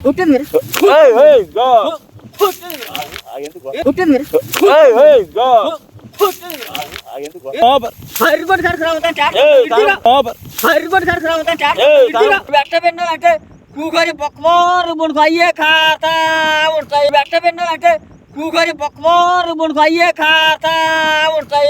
పుట్టింది మీరు? పుట్టింది మీరు ఏయ్, ఏయ్, గో. పుట్టింది ఆ, ఎందుకు? ఓబర్. హరిబడి కాడికి రావద్దంటే అంటే కూకొని బొక్కమోరు మునుకు అయ్యే ఖాతా ఉంటాయి బెట్ట పెన్ను అంటే కూకొని బొక్కమోరు మునుకు అయ్యే ఖాతా ఉంటాయి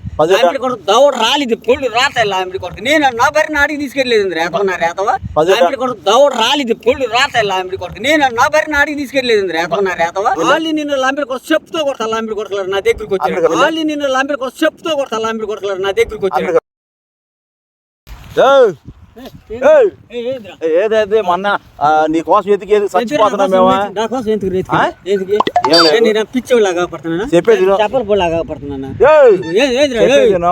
దౌడ రాలిది. పొళ్ళు రాతాయి లాంబడి కొడుకు. నేను నా బరి నాడికి తీసుకెళ్ళలేదు రేతవ? రేతవ లాంబడి కొడుకు దౌడ రాలిది. పొళ్ళు రాతాయి లాంబడి కొడుకు. నేను నా బరి నాడికి తీసుకెళ్ళలేదు రేతవ? వాళ్ళు నిన్ను లాంబడి కొడుకు చెప్తూ కొడతా లాంబడి కొడుకులు నా దగ్గరికి వచ్చారు? వాళ్ళు నిన్ను లాంబడి కొడుకు చెప్తూ కొడతా లాంబడి కొడుకులు నా దగ్గరికి వచ్చారు. ఏదైతే మొన్న నీ కోసం ఎతికేది చచ్చిపోతున్నా మేమా? నా కోసం ఎందుకు నేను చెప్పేది. చేపల.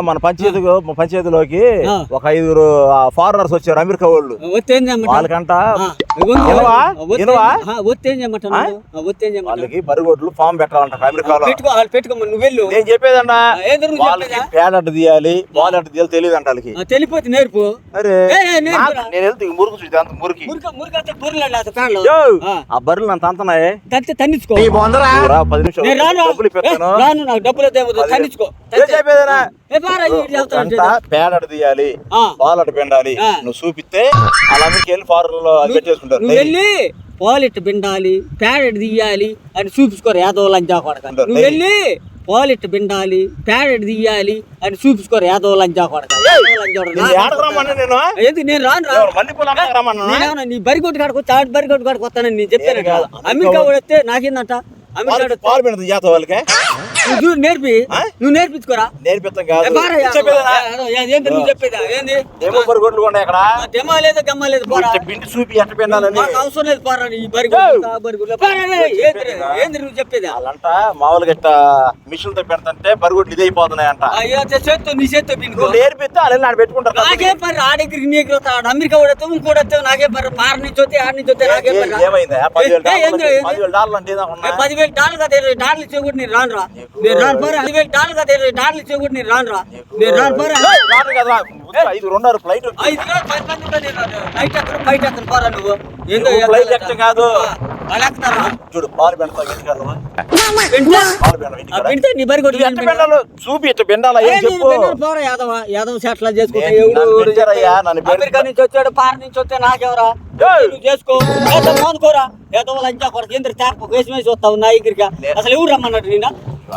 మన పంచాయతీ పంచాయతీలోకి. ఒక ఐదుగురు ఫారినర్స్ వచ్చారు అమెరికా వాళ్ళు? వాళ్ళకంట? వాళ్ళకి బరిగొడ్లు ఫామ్ పెట్టాలంట అమెరికాలో. పెట్టుకోమని నువ్వు వెళ్ళు. నేను చెప్పేదన్నా వాళ్ళకి అట్ట తీయాలి బాల్ అట్ట తీయాలి తెలియదు అంట వాళ్ళకి. ఆ, తెలిపోతే నేర్పు. అరే. నేను చూసి అంత మురికి పేడలు ఆ. బర్రెలు నన్ను తంతనాయే తంతే తన్నించుకో పది నిమిషాలు. డబ్బులు ఇప్పిస్తాను. రాను నాకు డబ్బులు తన్నించుకో తీయాలి. అట్ట పిండాలి. నువ్వు చూపిస్తే వాళ్ళ అమెరికా వెళ్ళి ఫారెన్లో వెళ్ళి పాలిట్ బిండాలి ప్యాడెట్ తీయాలి అని చూపించుకోరు యాదవ్ లంచా కొడక. నువ్వు వెళ్ళి పాలిట్ బిండాలి ప్యాడెట్ తీయాలి అని చూపించుకోరు యాదవ్ ఏడకు రమ్మన్నా నేను? రాను నీ బరిగొట్టు కాడకు వచ్చి ఆడి బరిగొట్టు కాడకు వస్తానని నేను చెప్పాను కాదు. అమెరికా కూడా వస్తే నాకేందంట? పాలు వాళ్ళకి. నువ్వు నేర్పి? నువ్వు నేర్పించుకోరా. నేర్పిస్తాం కాదు. నువ్వు చెప్పేదా ఏంది ఏమో బరిగొడ్లు కూడా ఇక్కడ ఆ, దెమ్మ లేదు గమ్మ లేదు పోరా. కొంచెం పిండి చూపి ఎట్ట పిండాలని. అవసరం లేదు పారా ఏంది నువ్వు చెప్పేదా? మామూలుగా ఇట్ట మిషన్తో పెడతంటే బరిగొడ్లు ఇదే అయిపోతున్నాయంట. అయ్యో చేత్తో నీ చేత్తో నేర్పిస్తే పెట్టుకుంటారు నాకే ఆ అమెరికా కూడా ఇంకోటి వస్తావు నాకే పార నుంచి వస్తే ఆడ నుంచి వస్తే నాకే ఏమైందా? పదివేలు డాలర్లు? పదివేలు పదివేలు డాలర్ కదా ఇరవై డాలర్లు ఇచ్చే కూడా నేను రాను రా నేను రాను పోరా. పదివేలు డాలర్ కదా ఇరవై డాలర్లు ఇచ్చే కూడా నేను రాను రా నేను రాను పోరా. ఏయ్, రాదు కదా. ఉత్త ఐదు రెండున్నర ఫ్లైట్ ఐదు రోజులు పది మంది రాను. బయట ఎక్కడ బయట ఎక్కడ పోరా నువ్వు. ఏందో ఫ్లైట్. ఎక్కడం కాదు. చూడు పాలు నీ బరి కొట్టి చూపి ఇట్ట ఏం చెప్పు? పోరా యాదవ యాదవ సెట్లా చేసుకో నేను- ఎవడు నన్ను ఎవడు పెంచారయ్యా, నన్ను పెంచ- అమెరికా నుంచి వచ్చాడు పార నుంచి వస్తే నాకెవరా! నువ్వు చేసుకో. మోనుకోరా ఏదో లంచా కొడుకు ఏంద్ర తేప వేసి వేసి వస్తావు నా దగ్గరికి అసలు ఎవరు రమ్మన్నాడు నిన్న?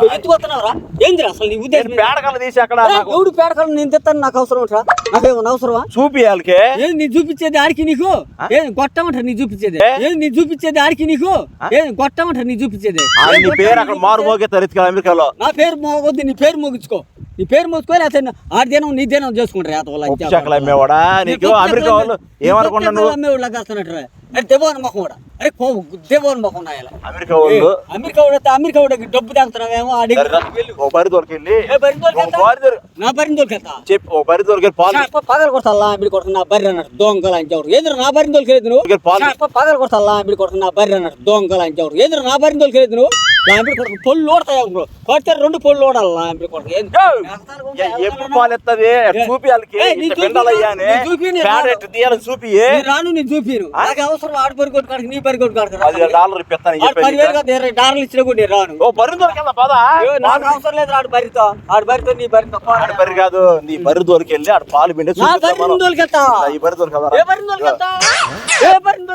ఎత్తుకొస్తున్నావురా ఏంద్ర అసలు నీ ఉద్దేశం నేను పేడకలు తీసి అక్కడ ఏ, నాకు ఎవడు పేడకలు నేను తెస్తాను నాకు అవసరం ఉంటా నాకేమన్నా అవసరమా? చూపి వాళ్ళకి ఏది నీ చూపించేది ఆడికి నీకు? ఏది గొట్టమంటారు నీ చూపించేది. ఏ? ఏది నీ చూపించేది ఆడికి నీకు? ఏది గొట్టమంటారు నీ చూపించేది. ఏం నీ పేరు అక్కడ మారు? మోగే అమెరికాలో. నా పేరు మోగొద్దు నీ పేరు మోగించుకో. నీ పేరు మోసుకో లేకపోతే ఆడి దినం నీ దినం చేసుకుంటారు అమెరికా వాళ్ళు ఏమనుకున్నా నువ్వు? అమ్మేవాళ్ళు కాస్తున్నట్టు అరే దేవోన్ మొఖం కూడా. అరే దేవోన్ మొఖం నాయాల అమెరికా వాళ్ళు అమెరికా వస్తే అమెరికా వాడికి డబ్బు తాగుతున్నావేమో బరి బరి బరి దొరికి నా బరిని దొరికెళ్తా చెప్పి ఓ బరి దొరికి పాలు. పగలు కొడతా అమ్మిడి కొడుకు నా బర్రె అన్నట్టు దొంగలు అని చెవుడు ఏంద్ర నా బరిని దొరికేది నువ్వు? పాలు. పగలు కొడతా అమ్మిడి కొడుకు నా బర్రె అన్నట్టు దొంగలు అని చెవుడు ఏంద్ర నా బరిని దొరికేది నువ్వు? కొడుకు పొల్లు ఓడతాయి కొడితే రెండు పొల్లు ఓడాలి కొడుకు. ఎప్పుడు చూపి వాళ్ళకి చూపి రాను. నేను చూపిను నాకు అవసరం ఆడు పరిగొట్టు కాడికి నీ పరిగొట్టు కాడికి రా. పదివేల డాలర్ ఇప్పిస్తాను ఆడు పదివేలు కాదు ఇరవై డాలర్లు ఇచ్చినా కూడా నేను రాను. ఓ బరి దొరికెళ్దా పదా? నాకు అవసరం లేదు ఆడు బరితో. ఆడు బరితో నీ బరితో పోరా. ఆడ బరి కాదు నీ బరి దొరికెళ్ళి ఆడ పాలు పిండి దోలికెళ్తా ఈ బరి దొరకదా? ఏ బరిని దోలికెళ్తా ఏ బరిని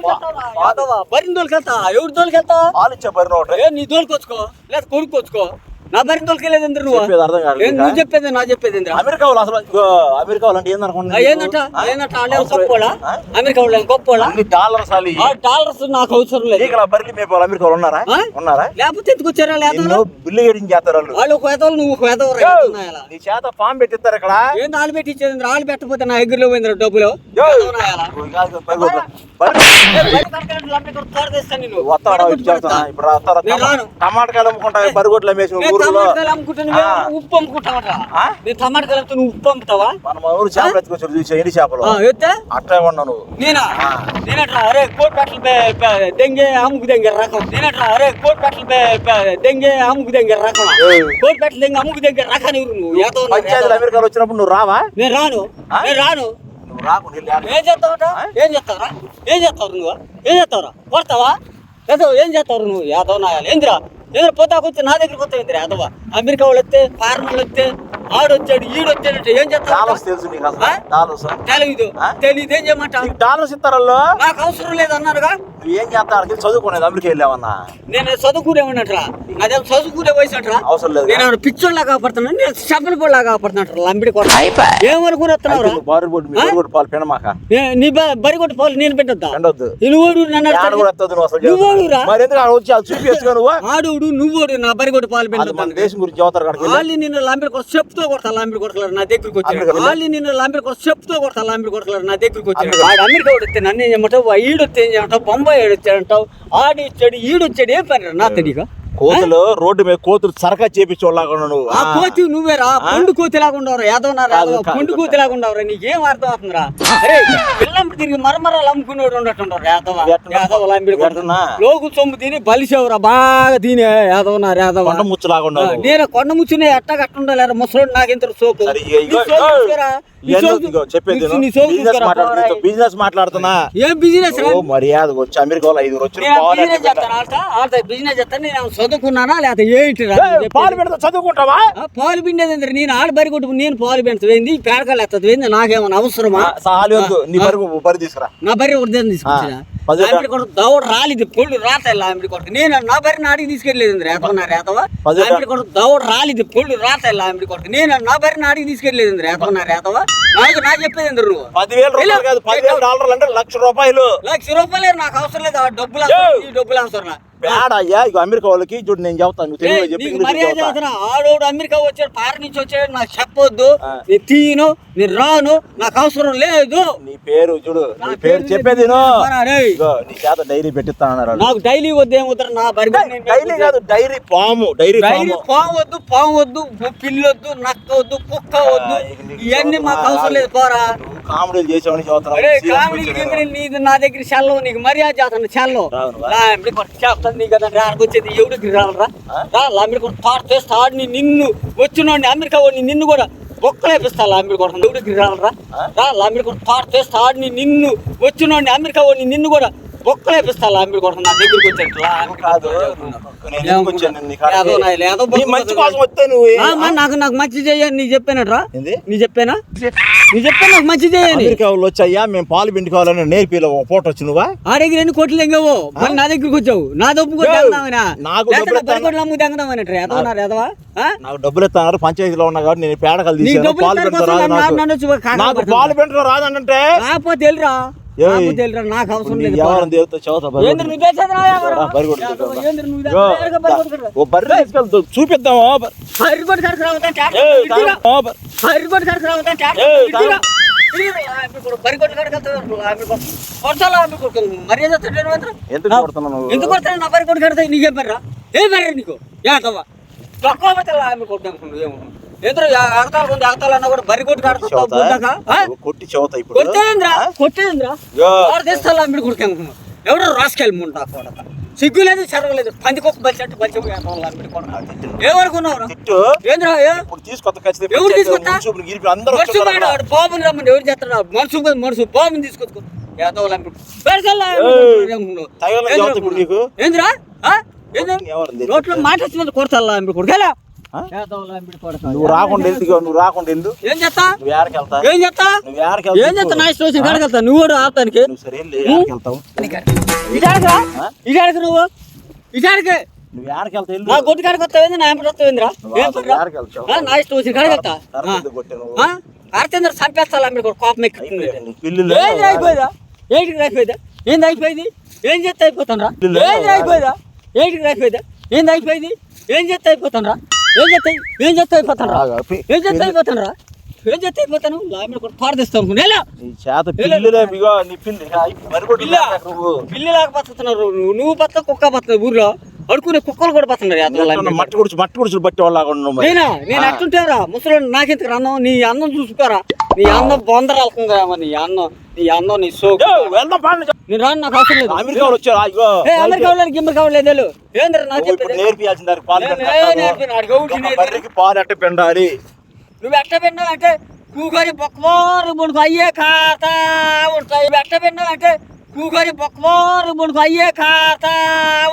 దొరికెళ్తా ఎవరు దోలికెళ్తా పాలు ఇచ్చే బరి ఒకటి. ఏ నీ దోలుకొచ్చుకో లేదా కొనుక్కొచ్చుకో. నా బరిని దొరికెళ్ళేది ఎందుకు నువ్వు? చెప్పేది అర్థం కాదు ఏ, నువ్వు చెప్పేది నా చెప్పేది ఎందుకు అమెరికా వాళ్ళు అసలు ఇగో, అమెరికా వాళ్ళు అంటే ఏందనుకుంటున్నా ఏంటంట ఏంటంట వాళ్ళే అమెరికా వాళ్ళు అన్ని డాలర్స్ అలి ఆ డాలర్స్ నాకు అవసరం లేదు. నీకు బరికి మేపు వాళ్ళు అమెరికా వాళ్ళు ఉన్నారా? ఆ? ఉన్నారా? లేకపోతే ఎందుకు వచ్చారా లేదా నిన్ను బిల్లు ఏడింగ్ చేస్తారు వాళ్ళు. వాళ్ళు ఒక వేతలు నువ్వు నీ చేత ఫామ్ పెట్టిస్తారు ఇక్కడ. ఏం నాలు పెట్టి ఇచ్చేది రాళ్ళు పెట్టకపోతే నా ఎగ్గులో పోయింది డబ్బులు. యో. ఏ, బయట కొడుకు నిన్ను. ఇప్పుడు వస్తారా నేను రాను. టమాటకాయలు అమ్ముకుంటా బరిగొడ్లు అమ్మేసి ఉప్పు అమ్ముకుంటావా ఉప్పు అమ్ముతావా మన ఊరు చేపలు ఎత్తుకొచ్చారు చూసి ఎండి చేపలు. అట్లా ఉన్నా నువ్వు. నేనా. నేనట్రా అరే కోట్ పెట్టలు బే- బే- దెంగే అమ్ముకు దెంగే రకం. నేనట్రా అరే కోట్ పెట్టలు బే- బే- దెంగే అమ్ముకు దెంగే రకం ఏయ్. కోట్ పెట్టలు దెంగే అమ్ముకు దెంగే రకం ఎవరు నువ్వు? ఏదో పంచాయతీలు. అమెరికాలో వచ్చినప్పుడు నువ్వు రావా? నేను రాను? నేను రాను. నువ్వు ఆడ- ఏం చేస్తావట? ఏం చేస్తావరా? ఏం చేస్తావు నువ్వు? ఏం చేస్తావురా? కొడతావా? ఏదో ఏం చేస్తారు నువ్వు? యాదవ్ నాయాలి ఏందిరా? ఏదో పోతాకొచ్చి నా దగ్గరికి వస్తావు ఏందిరా యాదవ అమెరికా వాళ్ళు వస్తే ఫారెన్ వాళ్ళు వస్తే ఆడొచ్చాడు ఈడొచ్చాడంటే ఏం డాలర్స్ తెలుసు నీకు అసలు? డాలర్స్. తెలీదు? తెలీదు ఏం చేయమంటావు? డాలర్స్ ఇస్తారల్లో నాకు అవసరం లేదు అన్నారుగా నువ్వు ఏం చేస్తా అక్కడికి చదువుకునేది అమెరికా వెళ్ళావన్నా? నేను చదువుకునేమన్నట్రా నాదేం చదువుకునే వయసు అంటరా అవసరం లేదు. నేను పిచ్చోళ్ళ కాపాడుతున్నాను నేను చెప్పల పొడిలా కాపాడుతున్నట్టు లంబిడి కొట్ట. ఏమనుకుని వస్తున్నావురా బారు బోర్డు మీ బారు పాలు పెనమాక. నే- బరి కొట్టి పోలు నేను పెట్టొద్దా? ఎండొద్దు నువ్వు నన్ను యాడ అడుగుతాడు. కూడా ఎత్తొద్దు నువ్వు అసలు నువ్వెవరురా? మరి ఎందుకు ఆడ వచ్చి అది చూపించగా నువ్వు? ఆడుడు నువ్వోడు నా బరి కొట్టి పాలు అది పెట్టొద్దు దేశం గురించి చదువుతారు వెళ్ళి. నిన్ను లంబిడి కొట్ట చెప్తూ కొడతా లంబిడి కొడతలేరు నా దగ్గరికి అమెరికా వెళ్ళి? నిన్ను లంబిడి కొట్ట చెప్తూ కొడతా లంబిడి కొడతలేరు నా దగ్గరికి వచ్చారు వాడు అమెరికా వాడు వస్తే నన్ను ఏం చేయమంటావు? ఈడు వస్తే ఏం చేయమంటావు? బొంబాయి ఏడు వచ్చాడంటావు ఆడి ఇచ్చాడు ఈడు వచ్చాడు ఏం పని నా తెలియక కోతులు రోడ్డు మీద కోతులు సరకా చేపించోళ్ళగా నువ్వు. ఆ కోతి నువ్వేరా? పండు కోతి లాగా ఉండవురా యాదవ్ నా కాదు, యాదవ్ కాదు, పండు కాదు. కోతి లాగా ఉండవురా నీకేం అర్థం అవుతుందిరా అరే పిల్లంపు తిరిగి మరమరాలు అమ్ముకునేవాడు ఉండటం యాదవ? యాదవ్ లంబిడి ఎట్లనా? లోకు సొమ్ము తిని బలిసేవరా బాగా తినే యాదవ్ నా యాదవ్ కొండ ముచ్చులాగా ఉండవు నేను కొండ ముచ్చునే ఎట్ట కట్టుండాలి ముసలోడు నాకెంత సోపు సరే, ఇగో, నీ ఇగో, సోపు బిజినెస్ మాట్లాడుతున్నా ఏం బిజినెస్ మర్యాద వచ్చి అమెరికా వాళ్ళు ఐదు బిజినెస్ చేస్తాను బిజినెస్ చేస్తాను నేను చదువుకున్నానా? లేకపోతే ఏంటి రా పెడతా? పాలు పెడతా చదువుకుంటావా? పాలు పిండేది? నేను ఆడ బరి కొట్టు నేను పాలు పెంచవేంది పేడకాలు ఎత్తది. ఏంది? నాకేమన్నా అవసరమా? సాలి నీ బరువు బరి తీసుకురా. నా బరి ఉదయం తీసుకొచ్చిన? ఆ, పది లాంబడి కొడుకు దౌడ రాలేదు పొళ్ళు రాతాయి లాంబడి కొడుకు నేను నా బరి నాడికి తీసుకెళ్ళలేదు రేతవ? నా రేతవ లాంబడి కొడుకు దౌడ రాలేదు పొళ్ళు రాతాయి లాంబడి కొడుకు నేను నా బరి నాడికి తీసుకెళ్ళలేదు రేతవ నా రేతవ? నాకు నా చెప్పేది ఎందుకు నువ్వు? పదివేల రూపాయలు కాదు పదివేల డాలర్లు అంటే లక్ష రూపాయలు. లక్ష రూపాయలు నాకు అవసరం లేదు. ఆ డబ్బులు ఈ డబ్బులు అవసరం నాకు. పేడ అయ్యా ఇక అమెరికా వాళ్ళకి చూడు నేను చెప్తాను తెలుగులో చెప్పి అమెరికా వచ్చాడు పారి నుంచి వచ్చాడు నాకు చెప్పొద్దు ఆ. నేను రాను నాకు అవసరం లేదు. నీ పేరు చూడు నా పేరు చెప్పేది నీ చేత డైరీ పెట్టిస్తా అన్నారు. నాకు డైలీ వద్దు ఏమవుతారు నా బరి డైరీ కాదు డైరీ పాము డైరీ డైలీ పాము వద్దు పాము వద్దు పిల్లొద్దు నక్క వద్దు. కుక్క వద్దు ఇవన్నీ మాకు అవసరం లేదు పోరా. కామెడీలు సీరియస్ కామెడీ నీది నా దగ్గర చెల్లవు నీకు మర్యాద చేస్తాను చెల్లవు చేస్తాను నీకు కదా రానికి వచ్చేది ఎవడికి రాలరా తాడు ఆడిని నిన్ను వచ్చినోడిని అమెరికా వాడిని నిన్ను కూడా బొక్కలేపిస్తా లాంబడి కొట్ట ఎవడికి రాలరా రా లాంబడి కొట్ట తాడు ఆడిని నిన్ను వచ్చినోడిని అమెరికా వాడిని నిన్ను కూడా లాంబడి నా దగ్గరికి వచ్చాడు. లాంబడి వచ్చాను? నీ ఆ, మా నాకు నాకు మంచి చేయని నీ చెప్పానట్రా? నీ చెప్పానా? నీ చెప్పా నాకు మంచి అమెరికా వాళ్ళు వచ్చాయ్యా మేము పాలు పిండుకోవాలని నేర్పిలో ఒక పూట వచ్చి నువ్వా ఆ దగ్గర ఎన్ని కోట్లు ఎంగవో మళ్ళీ నా దగ్గరికి వచ్చావు. నా డబ్బు కొట్టి యో, తెంగదామనా నాకు డబ్బులు పది కోట్లు అమ్ము ఎదవన్నారు ఎదవా? నాకు డబ్బులు పంచాయతీలో ఉన్నా కాబట్టి నేను పేడకలు తీసాను డబ్బులు పాలు నాకు. పడుతున్నా. పాలు పెంటడం రాదంటే? రాకపోతే వెళ్ళిరా నాకు అవసరం లేదు యో, కాడికి కాడికి కాడికి కొడుకు? ఏంట్రా? ఎందుకు కొడతాను నా బరి కడతాయి నీకేం బర్రా? ఏం బర్రా నీకు? యాదవ్వ తక్కువ పడతా ఆమె కొట్టు అనుకున్నావు ఏమో. కొంచెం అగతాలు అన్నా కూడా బరి కొట్టు ఆ? నువ్వు కొట్టి చెబుతా ఇప్పుడు? కొట్టేంద్రా కొట్టేంద్రా? ఎవడో రాసుకెళ్ళి లేదు చదవలేదు పందికొక్క బలిచెట్టు బలిచె ఎవరు తీసుకొస్తా? బాబుని రమ్మని ఎవరు చేస్తాడు? మనుషు పోయి మనుషు బాబుని తీసుకొచ్చుకో. ఏంద్రా నోట్లో మాట కొడతా అమ్మిడి నువ్వు రాకుండా వెళ్తూ నువ్వు రాకుండా వెళ్ళు ఏం చేస్తా? నువ్వు ఏడకి వెళ్తా? ఏం చేస్తా? నువ్వు ఏడకి ఏం చేస్తా? నా ఇష్టం వచ్చిన వెళ్తా. నువ్వు కూడా ఆపుతానికి నువ్వు సరే ఏడకి వెళ్తావు? ఇటాడక నువ్వు? ఇటాడకే నువ్వు ఏడకి నా గొడ్డు కాడికి వస్తావేంది నా ఎంపటి వస్తావేంద్రా నువ్వు ఏం అసలు పనిరా? ఏడకి వెళ్తావు? ఆ, నా ఇష్టం వచ్చిన కాడికి వెళ్తా. తర్వాత ఎందుకు కొట్టావు నువ్వు? ఆ? అర్థంద్ర చంపేస్తా మీరు కోపం ఎక్కుతుంది అయిపోయింది. పిల్లులు ఏంది అయిపోయిందా? ఏంటికి అయిపోయిందా? ఏంది అయిపోయింది? ఏం చేస్తే పిల్లు. ఏంది అయిపోయిందా? ఏంటికి అయిపోయిందా? ఏంది అయిపోయింది? ఏం చేస్తే అయిపోతానరా ఏం చేస్తే ఏం చేస్తే అయిపోతానరా ఆగు, పి- ఏం చేస్తే అయిపోతానరా ఏం చేస్తే అయిపోతాను. లామిడ కూడా పారదిస్తాను అనుకున్నా? నీ చేత పిల్లులే నీ పిల్లి. మరిగొడ్డు పిల్ల. లేక నువ్వు బతుకుతున్నారు బతుక కుక్క బతుకుతుంది ఊర్లో. అడుకునే కుక్కలు కూడా బతున్నారు ఎట్లా మట్టి గుడిచి మట్టి గుడిచి బట్టి వాళ్ళగా. నేనా? నేను. అట్టుంటారా ముసలి నాకెందుకు అన్నం? నీ అన్నం చూసుకోరా? నీ అన్నం బొందరాలుతుందా నీ అన్నం. నీ అన్నం నీ పాండి నేను రాను నాకు అవసరం లేదు. అమెరికా వాళ్ళు వచ్చారు? అమెరికా వాళ్ళకి గిమ్మరికా వాళ్ళేది ఏంద్ర నాకు దానికి పాలు పిండాలి? నువ్వు ఎట్ట విన్నావంటే కూకొని బొక్కవారు అయ్యే ఖాతా ఉంటాయి. ఎట్ట విన్నావంటే కూకొని బొక్కవారు మనకు అయ్యే ఖాతా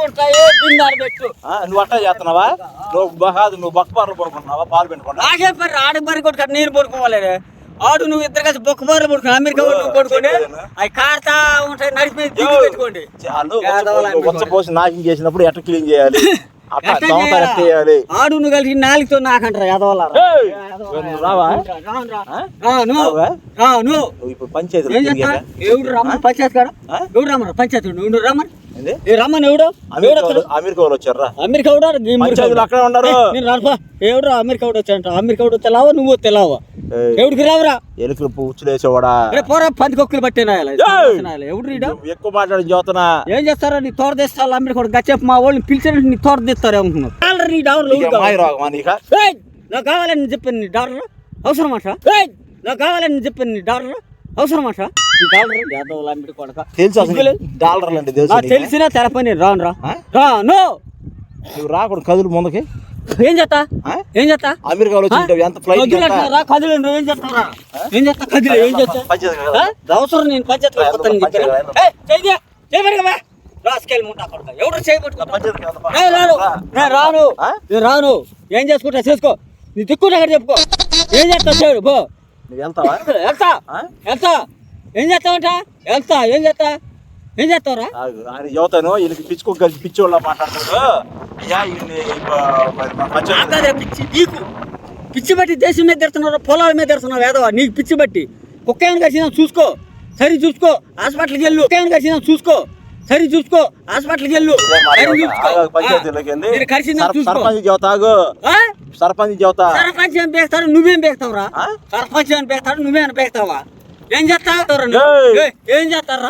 ఉంటాయి బిందాలు పెట్టు. నువ్వు అట్టా చేస్తున్నావా? నువ్వు బహాదు నువ్వు బొక్కబారులు పడుకుంటున్నావా? పాలు పెట్టుకున్నా నాకే పని ఆడ మరి కొట్టుకొని నేను పడుకోవాలి ఆడు నువ్వు ఇద్దరు కలిసి బొక్కబారులు పడుకుని అమెరికా పడుకొని. అవి కారుతా ఉంటాయి నడిపి పెట్టుకోండి. వచ్చపోసి నాశనం చేసినప్పుడు ఎట్ట క్లీన్ చేయాలి? అట్లా ఎట్ట దోమతారు ఎట్ట చేయాలా? చేయాలి ఆడు నువ్వు కలిసి నాలుగుతో నాకంటారా నువ్వు ఇప్పుడు పంచాయతీ ఎవడు రమ్మని? పంచాయతీ కాడ? ఎవడు రమ్మరు పంచాయతీ నువ్వు రమ్మని. ఏంది? ఏ రమ్మని ఎవడు? అమెరికా వచ్చారా అమెరికా అక్కడే ఉన్నారు. నేను రానుపా ఎవడు అమెరికా ఎవడు వచ్చాడంట. అమెరికా తెలావా నువ్వు తెలావా ఎవడికి రావురా? ఎలుకలు పుచ్చులు వేసేవాడా రే పోరా పంది కొక్కులు పట్టినా! ఎవడు ఎక్కువ మాట్లాడి చదువుతున్నా ఏం చేస్తారా? నీ తోట తెస్తారు కూడా. గచ్చేపు మా వాళ్ళని పిలిచారంటే నీ తోట తెస్తారు నీ నీకు! నాకు కావాలని చెప్పాను నీ డాలర్ అవసరం అంట ఏయ్! నాకు కావాలని చెప్పాను నీ డాలర్ అవసరం అంట నీ డాలర్ యాదవ్ లాంటి కొడక. తెలుసు డాలర్లు అంటే? తెలిసినా తెరపని రాను రా? రాను! నువ్వు రాకూడదు కదులు ముందుకి. ఏం చేస్తా? ఏం చేస్తా? అమెరికా వాళ్ళు వచ్చింటావు ఎంత ఫ్లైట్ కదిలే ఏం చేస్తారా ఏం చేస్తా? కదిలే ఏం చేస్తా? అవసరం నేను పంచాయతీ చెప్పాను రాసుకెళ్ళి ముంటా కొడక ఎవడు చేయి పట్టుకో పంచాయతీ కదా? నేను రాను. రాను. రాను. ఏం చేసుకుంటా? చేసుకో. నీ దిక్కుంటా చెప్పుకో. ఏం చేస్తావు? చేయడు పో నువ్వు వెళ్తావా? వెళ్తా? వెళ్తా. ఏం చేస్తావంట? వెళ్తా. ఏం చేస్తా? ఏం చేస్తావురా? ఆగు, ఆయన చదువుతాను వీళ్ళకి పిచ్చుకో కలిసి పిచ్చోళ్ళ మాట్లాడతాడు అయ్యా నాకదే పిచ్చి నీకు పిచ్చి. బట్టి దేశం మీద తెరుతున్నారు పొలాల మీద తెరుతున్నావు వేదవా? నీకు పిచ్చి బట్టి. కుక్క ఏమైనా కరిచినా చూసుకో. సరి చూసుకో. హాస్పిటల్కి వెళ్ళు. కుక్క ఏమైనా కరిచినా చూసుకో. సరి చూసుకో. హాస్పిటల్కి వెళ్ళు. సర్పంచ్ చెబుతా? సర్పంచ్ ఏం పేస్తాడు నువ్వేం పేస్తావురా? సర్పంచ్ ఏం పేస్తాడు నువ్వేం పేస్తావా? ఏం చేస్తావు! ఏం చేస్తారా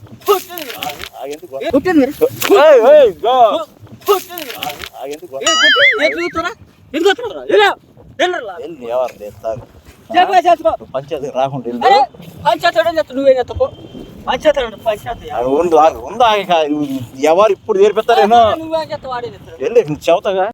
మీరు మీరు ఎవరు రాకుండా పంచాయతీ నువ్వేం చెప్తావు పంచాయతీ ఉందా ఎవరు ఇప్పుడు నేర్పిస్తారేమో నువ్వేం చెప్తావు వాడే చెప్తాడు చెబుతాగా